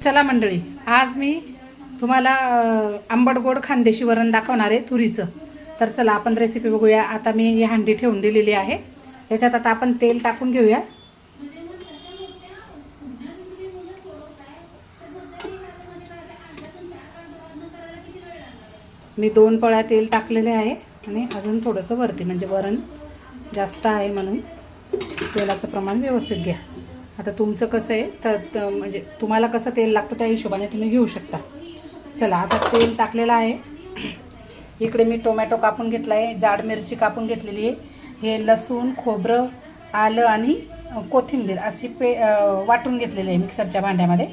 चला मंडळी आज मी तुम्हाला आंबट गोड खानदेशी वरण दाखवणार आहे तुरीचं. तर चला आपण रेसिपी बघूया. आता मी ही हांडी ठेवून दिलेली आहे. त्याच्यात आता आपण तेल टाकून घेऊया. मी दोन पळ्या तेल टाकलेले आहे आणि अजून थोडंसं वरती म्हणजे वरण जास्त आहे म्हणून तेलाचं प्रमाण व्यवस्थित घ्या. आता तुमचं कसं आहे? तर म्हणजे तुम्हाला कसं तेल लागतं त्या हिशोबाने तुम्ही घेऊ शकता. चला आता तेल टाकलेलं आहे. इकडे मी टोमॅटो कापून घेतला आहे जाड मिरची कापून घेतलेली आहे. हे लसूण खोबरं आलं आणि कोथिंबीर अशी पे वाटून घेतलेली आहे मिक्सरच्या भांड्यामध्ये.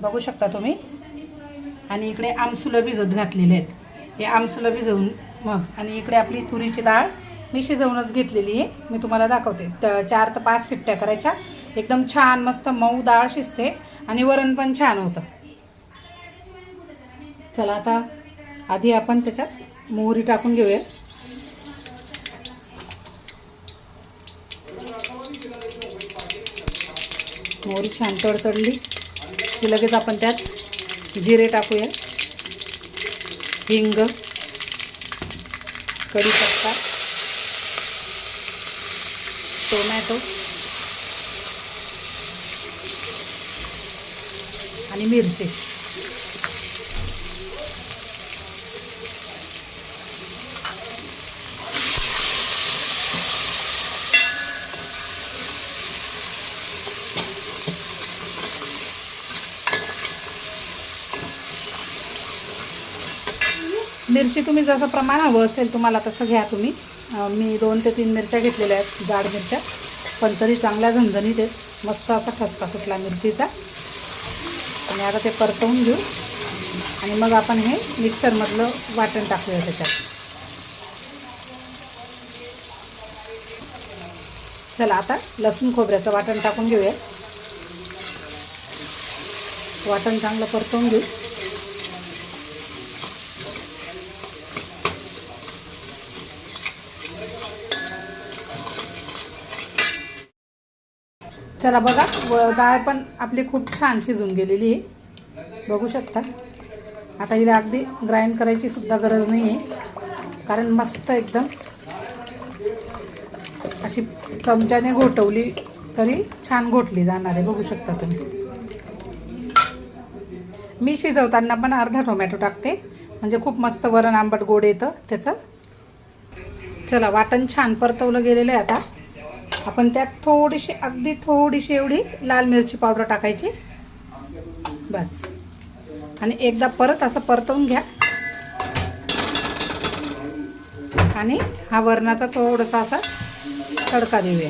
बघू शकता तुम्ही. आणि इकडे आमसुलं भिजत घातलेले आहेत. हे आमसुलं भिजवून मग आणि इकडे आपली तुरीची डाळ मी शिजवूनच घेतलेली आहे. मी तुम्हाला दाखवते. तर चार तर पाच शिट्ट्या करायच्या. एकदम छान मस्त मऊ डाळ शिजते आणि वरण पण छान होतं. चला आता आधी आपण त्याच्यात मोहरी टाकून घेऊया. मोहरी छान तडतडली. की लगेच आपण त्यात जिरे टाकूया. हिंग कढीपत्ता टोमॅटो आणि मिरची. मिरची तुम्ही जसं प्रमाण हवं असेल तुम्हाला तसं घ्या तुम्ही. मी दोन ते तीन मिरच्या घेतलेल्या आहेत जाड मिरच्या. पण तरी चांगल्या झणझणीत आहेत. मस्त असा ठसका सुटला मिरचीचा. आणि आता ते परतवून घेऊ. आणि मग आपण हे मिक्सरमधलं वाटण टाकूया त्याच्यात. चला आता लसूण खोबऱ्याचं वाटण टाकून घेऊया. वाटण चांगलं परतवून घेऊ. चला बघा व डाळ पण आपली खूप छान शिजून गेलेली आहे. बघू शकता. आता हिला अगदी ग्राइंड करायची सुद्धा गरज नाही आहे कारण मस्त एकदम अशी चमच्याने घोटवली तरी छान घोटली जाणार आहे. बघू शकता तुम्ही. मी शिजवताना पण अर्धा टोमॅटो टाकते. म्हणजे खूप मस्त वरण आंबट गोड येतं त्याचं. चला वाटण छान परतवलं गेलेलं आहे आता. आपण त्यात थोडीशी अगदी थोडीशी एवढी लाल मिरची पावडर टाकायची. बस. आणि एकदा परत असं परतवून घ्या. आणि हा वरणाचा थोडासा असा तडका देऊया.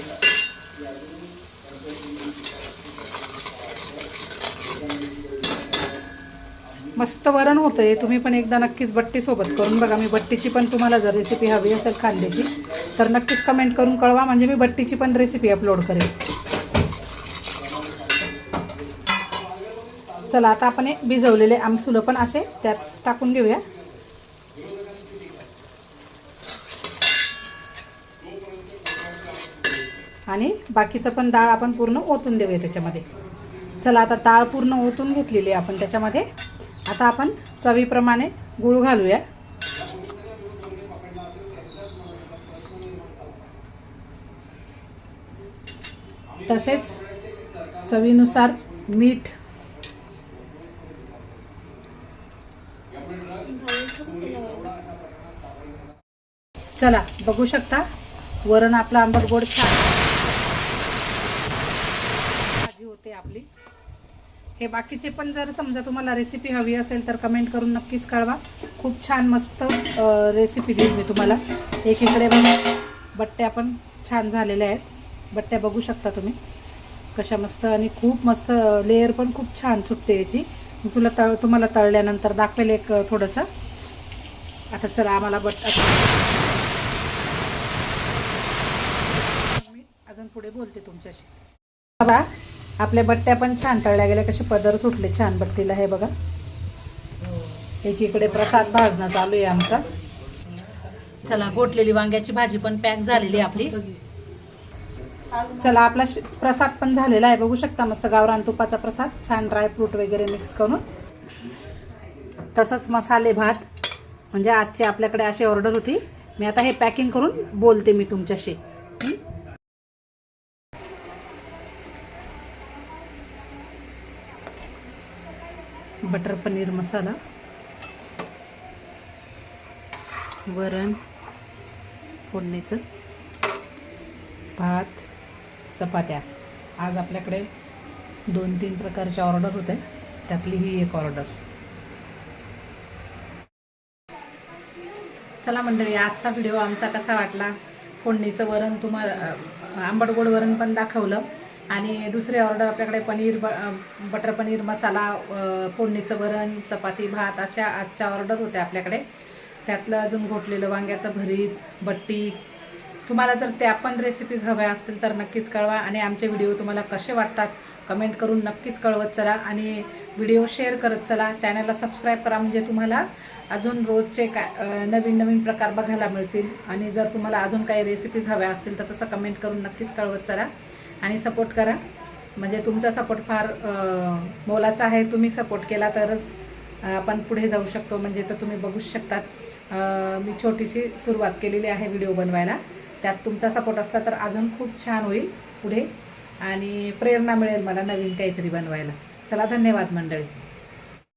मस्त वरण होतं आहे तुम्ही पण एकदा नक्कीच बट्टीसोबत करून बघा. मी बट्टीची पण तुम्हाला जर रेसिपी हवी असेल खांद्याची तर नक्कीच कमेंट करून कळवा म्हणजे मी बट्टीची पण रेसिपी अपलोड करेन चला आता आपण हे भिजवलेले आमसुलं पण असे त्यात टाकून घेऊया. आणि बाकीचं पण डाळ आपण पूर्ण ओतून देऊया त्याच्यामध्ये. चला आता डाळ पूर्ण ओतून घेतलेली आहे आपण त्याच्यामध्ये. आता आपण चवीप्रमाणे गूळ घालूया. तसेच चवीनुसार मीठ. चला बघू शकता? वरण आपलं आंबट गोड छान. भाजी होते आपली. हे बाकीचे पण जर समजा तुम्हाला रेसिपी हवी असेल तर कमेंट करून नक्कीच कळवा. खूप छान मस्त रेसिपी देईन मी तुम्हाला. एकीकडे बघा बट्ट्या पण छान झालेल्या आहेत. बट्ट्या बघू शकता तुम्ही. कशा मस्त आणि खूप मस्त लेअर पण खूप छान सुटते याची. तुला तळ तुम्हाला तळल्यानंतर दाखवेल एक थोडंसं. आता चला आम्हाला बट मी अजून पुढे बोलते तुमच्याशी. बघा आपल्या बट्ट्या पण छान तळल्या गेल्या. कसे पदर सुटले छान बट्टीला हे बघा. एकीकडे प्रसाद भाजणं चालू आहे आमचा. चला गोठलेली वांग्याची भाजी पण पॅक झालेली आहे आपली. चला आपला श- प्रसाद पण झालेला आहे. बघू शकता मस्त गावरान तुपाचा प्रसाद. छान ड्रायफ्रूट वगैरे मिक्स करून. तसंच मसाले भात. म्हणजे आजची आपल्याकडे अशी ऑर्डर होती. मी आता हे पॅकिंग करून बोलते मी तुमच्याशी. बटर पनीर मसाला. वरण फोडणीचं. भात. चपात्या. आज आपल्याकडे दोन तीन प्रकारच्या ऑर्डर होते. त्यातली ही एक ऑर्डर. चला मंडळी आजचा व्हिडिओ आमचा कसा वाटला? फोडणीचं वरण तुम्हाला अं, आंबट गोड वरण पण दाखवलं. आणि दुसरी ऑर्डर आपल्याकडे पनीर ब बटर पनीर मसाला फोडणीचं वरण चपाती भात अशा आजच्या ऑर्डर होत्या आपल्याकडे. त्यातलं अजून घोटलेलं वांग्याचं भरीत बट्टी तुम्हाला जर त्या पण रेसिपीज हव्या असतील तर नक्कीच कळवा आणि आमचे व्हिडिओ तुम्हाला कसे वाटतात कमेंट करून नक्कीच कळवत चला आणि व्हिडिओ शेअर करत चला. चॅनलला सबस्क्राईब करा म्हणजे तुम्हाला अजून रोजचे काय नवीन नवीन प्रकार बघायला मिळतील. आणि जर तुम्हाला अजून काही रेसिपीज हव्या असतील तर तसं कमेंट करून नक्कीच कळवत चला. आणि सपोर्ट करा. म्हणजे तुमचा सपोर्ट फार मोलाचा आहे. तुम्ही सपोर्ट केला तरच आपण पुढे जाऊ शकतो. म्हणजे तर तुम्ही बघूच शकतात. मी छोटीशी सुरुवात केलेली आहे व्हिडिओ बनवायला. त्यात तुमचा सपोर्ट असला तर अजून खूप छान होईल पुढे. आणि प्रेरणा मिळेल मला नवीन काहीतरी बनवायला. चला धन्यवाद मंडळी.